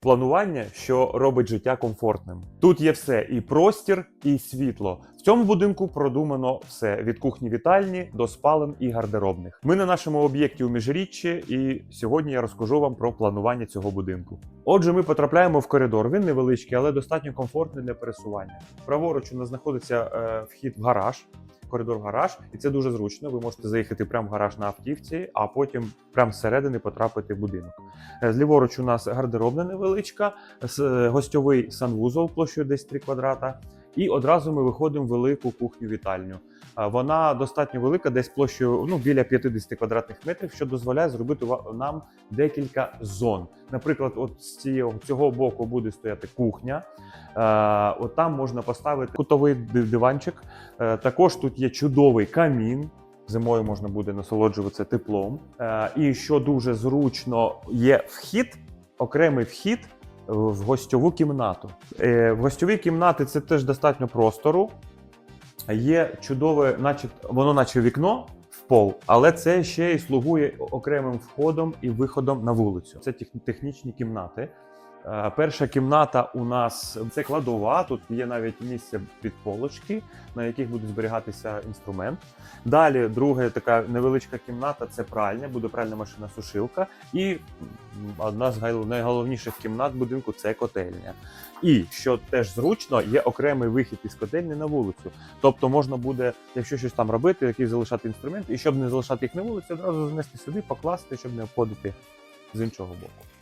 Планування, що робить життя комфортним. Тут є все: і простір, і світло. В цьому будинку продумано все від кухні вітальні до спален і гардеробних. Ми на нашому об'єкті у міжріччі, і сьогодні я розкажу вам про планування цього будинку. Отже, ми потрапляємо в коридор. Він невеличкий, але достатньо комфортний для пересування. Праворуч у нас знаходиться е, вхід в гараж. Коридор гараж, і це дуже зручно. Ви можете заїхати прямо в гараж на автівці, а потім прямо зсередини потрапити в будинок. Е, Зліворуч у нас гардеробна невеличка, е, гостьовий санвузол площею десь 3 квадрата. І одразу ми виходимо в велику кухню-вітальню. Вона достатньо велика, десь площею ну, біля 50 квадратних метрів, що дозволяє зробити нам декілька зон. Наприклад, от з цього, цього боку буде стояти кухня. От там можна поставити кутовий диванчик. Е, Також тут є чудовий камін. Зимою можна буде насолоджуватися теплом. Е, І що дуже зручно, є вхід, окремий вхід в гостьову кімнату. Е, В гостьовій кімнаті це теж достатньо простору. Є чудове, наче воно, наче вікно в пол, але це ще й слугує окремим входом і виходом на вулицю. Це технічні кімнати. Е, Перша кімната у нас це кладова. Тут є навіть місце під полочки, на яких буде зберігатися інструмент. Далі, друга така невеличка кімната це пральня, буде пральна машина сушилка. І одна з найголовніших кімнат будинку це котельня. І що теж зручно, є окремий вихід із котельні на вулицю. Тобто можна буде, якщо щось там робити, якийсь залишати інструмент, і щоб не залишати їх на вулиці, одразу занести сюди, покласти, щоб не обходити з іншого боку.